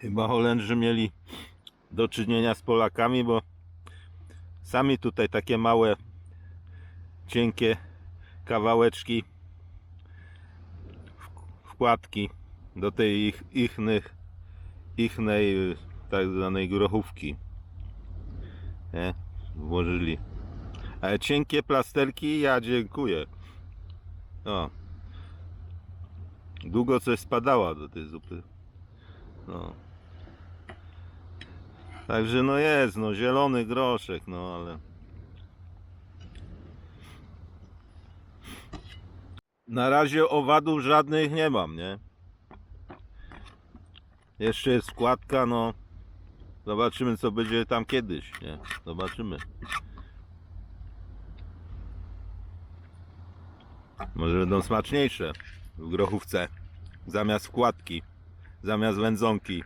Chyba Holendrzy mieli do czynienia z Polakami, bo sami tutaj takie małe, cienkie kawałeczki wkładki do tej ich, ichnych, ichnej tak zwanej grochówki nie? włożyli. Ale cienkie plasterki ja dziękuję. O. Długo coś spadała do tej zupy. No. Także no jest, no zielony groszek, no ale. Na razie owadów żadnych nie mam, nie? Jeszcze jest składka, no. Zobaczymy co będzie tam kiedyś, nie? Zobaczymy. Może będą smaczniejsze w grochówce. Zamiast wkładki, zamiast wędzonki.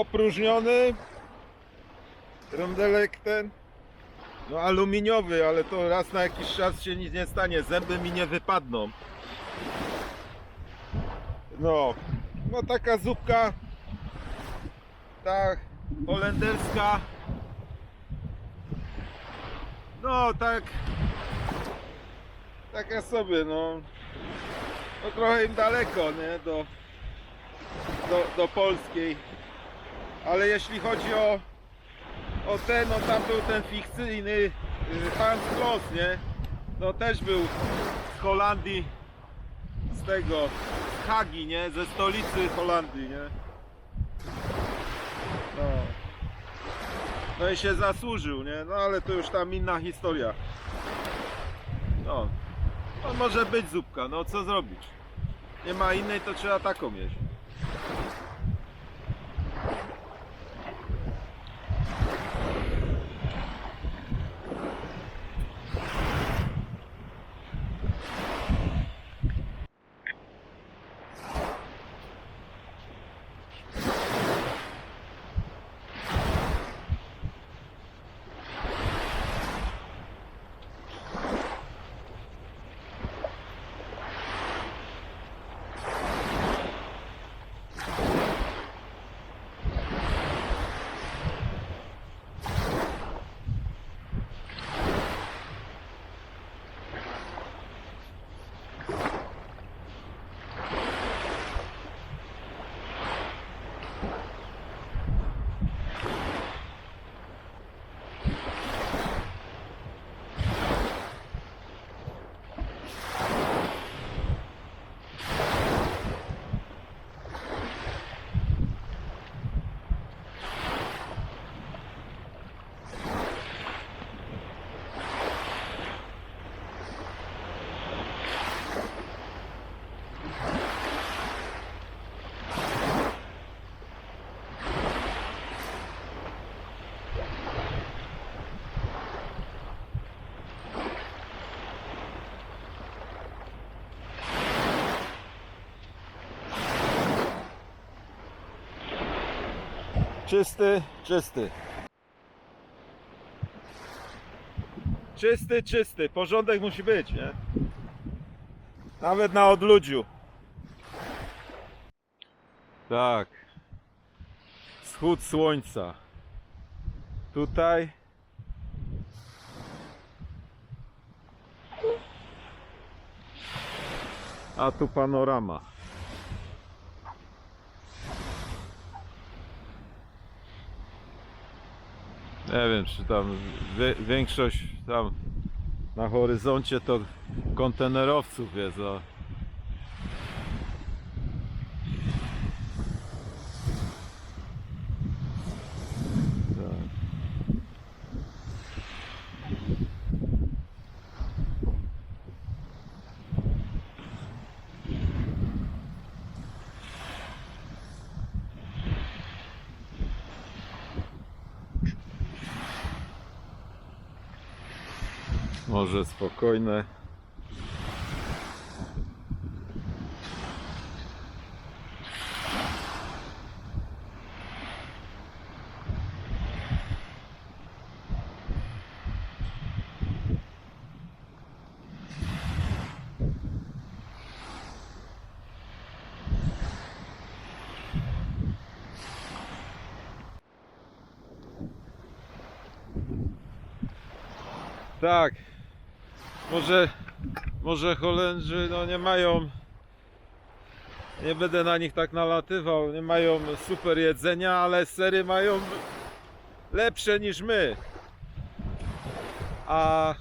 Opróżniony. Rondelek ten no aluminiowy, ale to raz na jakiś czas się nic nie stanie. Zęby mi nie wypadną. No no taka zupka ta holenderska. No tak taka sobie no no trochę im daleko nie do do, do polskiej ale jeśli chodzi o o ten, no tam był ten fikcyjny y, Hans Kloss, nie? No też był z Holandii, z tego, z Hagi, nie? Ze stolicy Holandii, nie? No. No i się zasłużył, nie? No ale to już tam inna historia. No. No może być zupka, no co zrobić? Nie ma innej, to trzeba taką jeść. Czysty, czysty. Czysty, czysty. Porządek musi być, nie? Nawet na odludziu. Tak. Wschód słońca. Tutaj. A tu panorama. Nie wiem, czy tam większość tam na horyzoncie to kontenerowców jest, a tak. Może spokojne. Tak. Może, może Holendrzy no nie mają, nie będę na nich tak nalatywał, nie mają super jedzenia, ale sery mają lepsze niż my. A,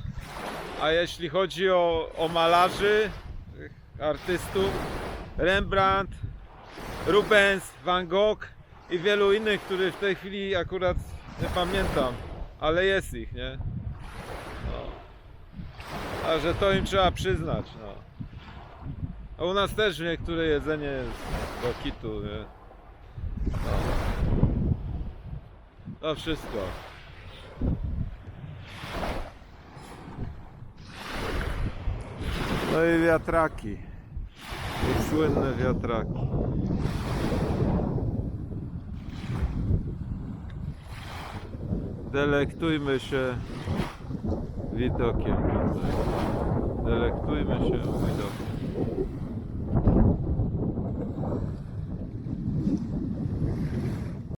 a jeśli chodzi o, o malarzy, artystów, Rembrandt, Rubens, Van Gogh i wielu innych, których w tej chwili akurat nie pamiętam, ale jest ich, nie? A że to im trzeba przyznać, no. A u nas też niektóre jedzenie jest do kitu, nie? No. To wszystko. No i wiatraki. Ich słynne wiatraki. Delektujmy się widokiem tutaj. Delektujmy się widokiem.